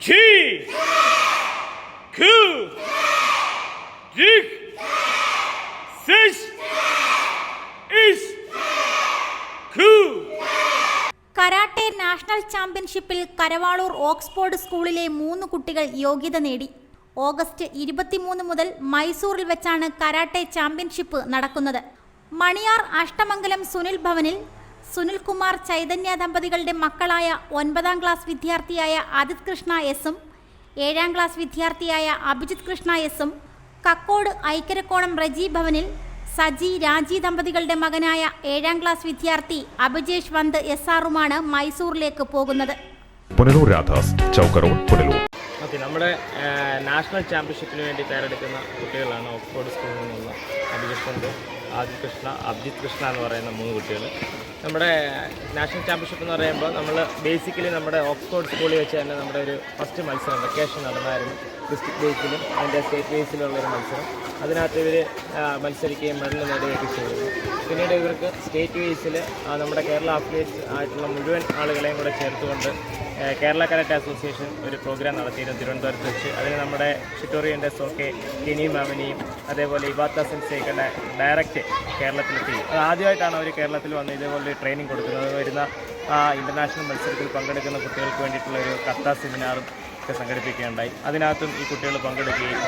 Ki. Ku. Dik. Siş. İş. Ku. Karate national ചാമ്പ്യൻഷിപ്പിൽ Karavaloor Oxford സ്കൂളിലെ മൂന്ന് കുട്ടികൾ യോഗ്യത നേടി ഓഗസ്റ്റ് ഇരുപത്തിമൂന്ന് മുതൽ മൈസൂറിൽ വെച്ചാണ് കരാട്ടെ ചാമ്പ്യൻഷിപ്പ് നടക്കുന്നത് മണിയാർ അഷ്ടമംഗലം സുനിൽ ഭവനിൽ സുനിൽകുമാർ ചൈതന്യ ദമ്പതികളുടെ മക്കളായ ഒൻപതാം ക്ലാസ് വിദ്യാർത്ഥിയായ ആദിത് കൃഷ്ണ എസും ഏഴാം ക്ലാസ് വിദ്യാർത്ഥിയായ അഭിജിത് കൃഷ്ണ എസും കക്കോട് ഐക്കരക്കോണം റജി ഭവനിൽ സജി രാജി ദമ്പതികളുടെ മകനായ ഏഴാം ക്ലാസ് വിദ്യാർത്ഥി അഭിജേഷ് വന്ത് എസ് ആറുമാണ് മൈസൂറിലേക്ക് പോകുന്നത്. പുനലൂർ രാധാസ് ചൗക്കറോഡ് പുനലൂർ. ഓക്കെ നമ്മുടെ നാഷണൽ ചാമ്പ്യൻഷിപ്പിന് വേണ്ടി തയ്യാറെടുക്കുന്ന കുട്ടികളാണ് ഓക്സ്ഫോർഡ് സ്കൂളിൽ നിന്നുള്ള അഭിജിത്ത് ആദിത് കൃഷ്ണ അഭിജിത് കൃഷ്ണ എന്ന് പറയുന്ന മൂന്ന് കുട്ടികൾ. നമ്മുടെ നാഷണൽ ചാമ്പ്യൻഷിപ്പ് എന്ന് പറയുമ്പോൾ നമ്മൾ ബേസിക്കലി നമ്മുടെ ഓക്സ്ഫോർഡ് സ്കൂളിൽ വെച്ച് തന്നെ നമ്മുടെ ഒരു ഫസ്റ്റ് മത്സരം വെക്കേഷൻ നടന്നായിരുന്നു ഡിസ്ട്രിക്ട് ബേസിലും അതിന്റെ സ്റ്റേറ്റ് ബേസിലുള്ള ഒരു മത്സരം. അതിനകത്ത് ഇവർ മത്സരിക്കുകയും മെഡൽ നേടുകയൊക്കെ ചെയ്തിരുന്നു പിന്നീട് ഇവർക്ക് സ്റ്റേറ്റ് ബേസിൽ നമ്മുടെ കേരള അഫിലിയേറ്റ്സ് ആയിട്ടുള്ള മുഴുവൻ ആളുകളെയും കൂടെ ചേർത്തുകൊണ്ട് കേരള കരാട്ടെ അസോസിയേഷൻ ഒരു പ്രോഗ്രാം നടത്തിയിരുന്നു തിരുവനന്തപുരത്ത് വെച്ച്. അതിന് നമ്മുടെ ഷിറ്റോറിയന്റെ സോക്കെ കിനിയും മാമിനിയും അതേപോലെ ഇവാത്ത സെൻസേക്ക് ഡയറക്റ്റ് കേരളത്തിലെത്തി. അത് ആദ്യമായിട്ടാണ് അവർ കേരളത്തിൽ വന്ന് ഇതേപോലെ ട്രെയിനിങ് കൊടുക്കുന്നത്. വരുന്ന ഇന്റർനാഷണൽ മത്സരത്തിൽ പങ്കെടുക്കുന്ന കുട്ടികൾക്ക് വേണ്ടിയിട്ടുള്ള ഒരു കത്ത സെമിനാറും ഒക്കെ സംഘടിപ്പിക്കുകയുണ്ടായി. അതിനകത്തും ഈ കുട്ടികൾ പങ്കെടുക്കുകയും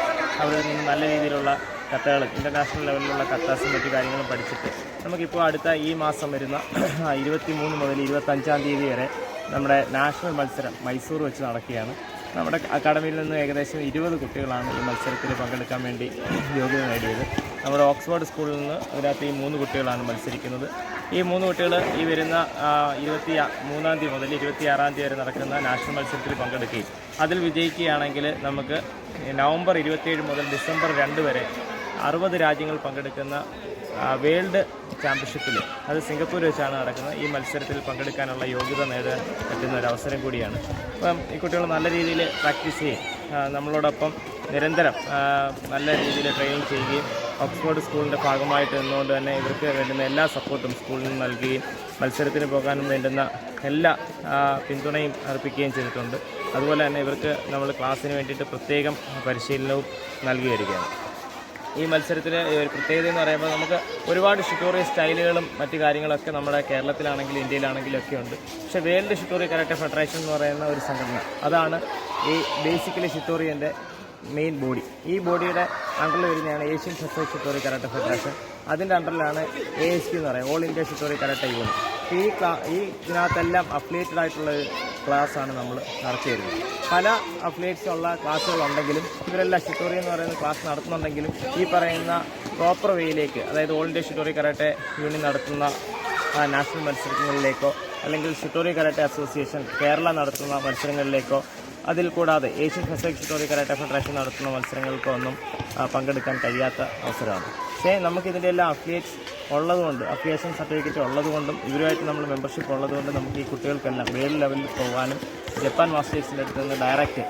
അവിടെ നിന്ന് നല്ല രീതിയിലുള്ള കത്തകൾ ഇന്റർനാഷണൽ ലെവലിലുള്ള കത്താസും മറ്റു കാര്യങ്ങളും പഠിച്ചിട്ട് നമുക്കിപ്പോൾ അടുത്ത ഈ മാസം വരുന്ന ഇരുപത്തി മൂന്ന് മുതൽ ഇരുപത്തഞ്ചാം തീയതി വരെ നമ്മുടെ നാഷണൽ മത്സരം മൈസൂർ വെച്ച് നടക്കുകയാണ്. നമ്മുടെ അക്കാഡമിയിൽ നിന്ന് ഏകദേശം ഇരുപത് കുട്ടികളാണ് ഈ മത്സരത്തിൽ പങ്കെടുക്കാൻ വേണ്ടി യോഗ്യത നേടിയത്. നമ്മുടെ ഓക്സ്ഫോർഡ് സ്കൂളിൽ നിന്ന് ഇതിനകത്ത് ഈ മൂന്ന് കുട്ടികളാണ് മത്സരിക്കുന്നത്. ഈ മൂന്ന് കുട്ടികൾ ഈ വരുന്ന ഇരുപത്തി മൂന്നാം തീയതി മുതൽ ഇരുപത്തി ആറാം തീയതി വരെ നടക്കുന്ന നാഷണൽ മത്സരത്തിൽ പങ്കെടുക്കുകയും അതിൽ വിജയിക്കുകയാണെങ്കിൽ നമുക്ക് നവംബർ ഇരുപത്തിയേഴ് മുതൽ ഡിസംബർ രണ്ട് വരെ അറുപത് രാജ്യങ്ങൾ പങ്കെടുക്കുന്ന വേൾഡ് ചാമ്പ്യൻഷിപ്പിൽ അത് സിംഗപ്പൂർ വെച്ചാണ് നടക്കുന്നത്. ഈ മത്സരത്തിൽ പങ്കെടുക്കാനുള്ള യോഗ്യത നേടാൻ പറ്റുന്ന ഒരു അവസരം കൂടിയാണ്. അപ്പം ഈ കുട്ടികൾ നല്ല രീതിയിൽ പ്രാക്ടീസ് ചെയ്യും. നമ്മളോടൊപ്പം നിരന്തരം നല്ല രീതിയിൽ ട്രെയിനിങ് ചെയ്യുകയും ഓക്സ്ഫോർഡ് സ്കൂളിന്റെ ഭാഗമായിട്ട് നിന്നുകൊണ്ട് തന്നെ ഇവർക്ക് വേണ്ടുന്ന എല്ലാ സപ്പോർട്ടും സ്കൂളിൽ നിന്ന് നൽകുകയും മത്സരത്തിന് പോകാനും വേണ്ടുന്ന എല്ലാ പിന്തുണയും അർപ്പിക്കുകയും ചെയ്തിട്ടുണ്ട്. അതുപോലെ തന്നെ ഇവർക്ക് നമ്മൾ ക്ലാസ്സിന് വേണ്ടിയിട്ട് പ്രത്യേകം പരിശീലനവും നൽകി വരികയാണ് ഈ മത്സരത്തിൽ ഒരു പ്രത്യേകത എന്ന് പറയുമ്പോൾ നമുക്ക് ഒരുപാട് ഷിറ്റോറി സ്റ്റൈലുകളും മറ്റു കാര്യങ്ങളൊക്കെ നമ്മുടെ കേരളത്തിലാണെങ്കിലും ഇന്ത്യയിലാണെങ്കിലും ഒക്കെ ഉണ്ട്. പക്ഷേ വേൾഡ് ഷിറ്റോറി കരാട്ടെ ഫെഡറേഷൻ എന്ന് പറയുന്ന ഒരു സംഘടന അതാണ് ഈ ബേസിക്കലി ഷിറ്റോറിയന്റെ മെയിൻ ബോഡി. ഈ ബോഡിയുടെ അണ്ടറിൽ വരുന്നതാണ് Asian fest Shitoryu karate federation. അതിന്റെ അണ്ടറിലാണ് എ എസ് എന്ന് പറയുന്നത്. All India Shitoryu karate unit. ഈ ക്ലാ ഈ ഇതിനകത്തെല്ലാം അഫിലിയേറ്റഡ് ആയിട്ടുള്ള ക്ലാസ്സാണ് നമ്മൾ നടത്തി വരുന്നത് പല അഫിലിയേറ്റ്സ് ഉള്ള ക്ലാസ്സുകളുണ്ടെങ്കിലും ഇവരെല്ലാം ഷിറ്റോറി എന്ന് പറയുന്ന ക്ലാസ് നടത്തുന്നുണ്ടെങ്കിലും ഈ പറയുന്ന പ്രോപ്പർ വേയിലേക്ക് അതായത് all India Shitoryu karate union നടത്തുന്ന നാഷണൽ മത്സരങ്ങളിലേക്കോ അല്ലെങ്കിൽ ഷിറ്റോറി കരാട്ടെ അസോസിയേഷൻ കേരള നടത്തുന്ന മത്സരങ്ങളിലേക്കോ അതിൽ കൂടാതെ ഏഷ്യൻ ഫെസൈക് ഷിറ്റോറി കരാട്ടെ ഫെഡറേഷൻ നടത്തുന്ന മത്സരങ്ങൾക്കൊന്നും പങ്കെടുക്കാൻ കഴിയാത്ത അവസരമാണ്. പക്ഷേ നമുക്കിതിന്റെ എല്ലാം അഫിലിയേറ്റ്സ് ഉള്ളതുകൊണ്ട് അഫിലിയേഷൻ സർട്ടിഫിക്കറ്റ് ഉള്ളതുകൊണ്ടും ഇവരുമായിട്ട് നമ്മൾ മെമ്പർഷിപ്പ് ഉള്ളതുകൊണ്ട് നമുക്ക് ഈ കുട്ടികൾക്കെല്ലാം വേൾഡ് ലെവലിൽ പോകാനും ജപ്പാൻ മാസ്റ്റേഴ്സിന്റെ അടുത്ത് നിന്ന് ഡയറക്റ്റ്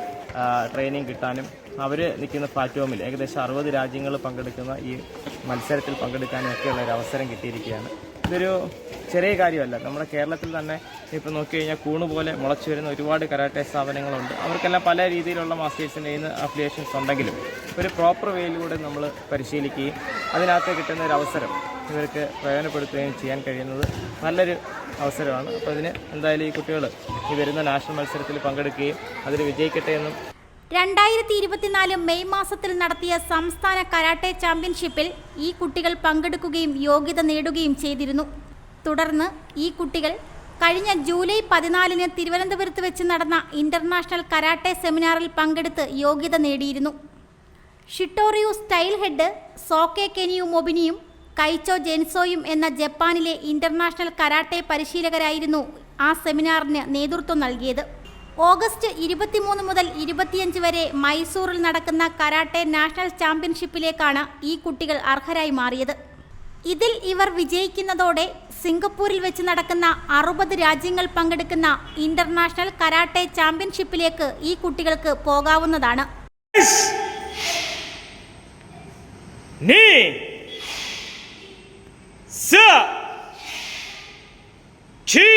ട്രെയിനിങ് കിട്ടാനും അവർ നിൽക്കുന്ന പ്ലാറ്റ്ഫോമിൽ ഏകദേശം അറുപത് രാജ്യങ്ങൾ പങ്കെടുക്കുന്ന ഈ മത്സരത്തിൽ പങ്കെടുക്കാനും ഒക്കെയുള്ള ഒരു അവസരം കിട്ടിയിരിക്കുകയാണ്. ഇതൊരു ചെറിയ കാര്യമല്ല. നമ്മുടെ കേരളത്തിൽ തന്നെ ഇപ്പോൾ നോക്കി കഴിഞ്ഞാൽ കൂണ് പോലെ മുളച്ചു വരുന്ന ഒരുപാട് കരാട്ടെ സ്ഥാപനങ്ങളുണ്ട്. അവർക്കെല്ലാം പല രീതിയിലുള്ള മാസ്റ്റേഴ്സിന്റെ ഇന്ന് അഫിലിയേഷൻസ് ഉണ്ടെങ്കിലും ഒരു പ്രോപ്പർ വേയിലൂടെ നമ്മൾ പരിശീലിക്കുകയും അതിനകത്ത് കിട്ടുന്ന ഒരു അവസരം ഇവർക്ക് പ്രയോജനപ്പെടുത്തുകയും ചെയ്യാൻ കഴിയുന്നത് നല്ലൊരു അവസരമാണ്. അപ്പോൾ ഇതിന് എന്തായാലും ഈ കുട്ടികൾ ഈ വരുന്ന നാഷണൽ മത്സരത്തിൽ പങ്കെടുക്കുകയും അതിൽ വിജയിക്കട്ടെ എന്നും രണ്ടായിരത്തി ഇരുപത്തിനാല് മെയ് മാസത്തിൽ നടത്തിയ സംസ്ഥാന കരാട്ടെ ചാമ്പ്യൻഷിപ്പിൽ ഈ കുട്ടികൾ പങ്കെടുക്കുകയും യോഗ്യത നേടുകയും ചെയ്തിരുന്നു. തുടർന്ന് ഈ കുട്ടികൾ കഴിഞ്ഞ ജൂലൈ പതിനാലിന് തിരുവനന്തപുരത്ത് വെച്ച് നടന്ന ഇന്റർനാഷണൽ കരാട്ടെ സെമിനാറിൽ പങ്കെടുത്ത് യോഗ്യത നേടിയിരുന്നു. ഷിട്ടോറിയു സ്റ്റൈൽ ഹെഡ് സോക്കെ കെനിയു മൊബിനിയും കൈച്ചോ ജെൻസോയും എന്ന ജപ്പാനിലെ ഇന്റർനാഷണൽ കരാട്ടെ പരിശീലകരായിരുന്നു ആ സെമിനാറിന് നേതൃത്വം നൽകിയത്. ഓഗസ്റ്റ് ഇരുപത്തിമൂന്ന് മുതൽ ഇരുപത്തിയഞ്ച് വരെ മൈസൂറിൽ നടക്കുന്ന കരാട്ടെ നാഷണൽ ചാമ്പ്യൻഷിപ്പിലേക്കാണ് ഈ കുട്ടികൾ അർഹരായി മാറിയത് ഇതിൽ ഇവർ വിജയിക്കുന്നതോടെ സിംഗപ്പൂരിൽ വെച്ച് നടക്കുന്ന അറുപത് രാജ്യങ്ങൾ പങ്കെടുക്കുന്ന ഇന്റർനാഷണൽ കരാട്ടെ ചാമ്പ്യൻഷിപ്പിലേക്ക് ഈ കുട്ടികൾക്ക് പോകാവുന്നതാണ് നീ സ ചി.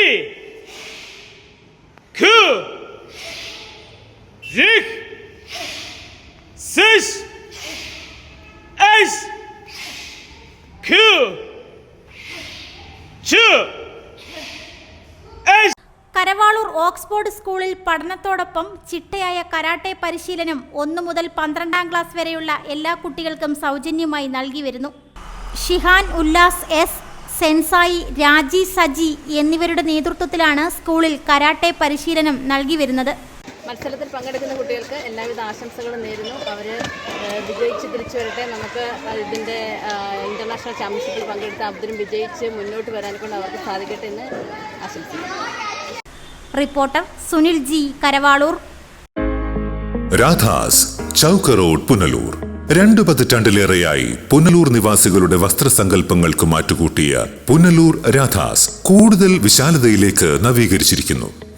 Rig. Sich. Eis. Q. Ch. Es. Karavaloor Oxford സ്കൂളിൽ പഠനത്തോടൊപ്പം ചിട്ടയായ കരാട്ടെ പരിശീലനം ഒന്നു മുതൽ പന്ത്രണ്ടാം ക്ലാസ് വരെയുള്ള എല്ലാ കുട്ടികൾക്കും സൗജന്യമായി നൽകി വരുന്നു ഷിഹാൻ ഉല്ലാസ് എസ് സെൻസായി രാജി സജി എന്നിവരുടെ നേതൃത്വത്തിലാണ് സ്കൂളിൽ കരാട്ടെ പരിശീലനം നൽകി വരുന്നത് മത്സരത്തിൽ പങ്കെടുക്കുന്ന കുട്ടികൾക്ക് എല്ലാവിധ ആശംസകളും നേരുന്നു. അവർ വിജയിച്ച് തിരിച്ചു വരട്ടെ. നമുക്ക് ഇതിന്റെ ഇന്റർനാഷണൽ ചാമ്പ്യൻഷിപ്പിൽ പങ്കെടുത്ത് അവരും വിജയിച്ച് മുന്നോട്ട് വരാൻ കൊണ്ട് അവർക്ക് സാധിക്കട്ടെ എന്ന് ആശംസിക്കുന്നു. Reporter Sunil G Karavaloor. Radhas Chowka road Punalur. രണ്ടു പതിറ്റാണ്ടിലേറെയായി പുനലൂർ നിവാസികളുടെ വസ്ത്രസങ്കല്പങ്ങൾക്ക് മാറ്റുകൂട്ടിയ പുനലൂർ രാധാസ് കൂടുതൽ വിശാലതയിലേക്ക് നവീകരിച്ചിരിക്കുന്നു.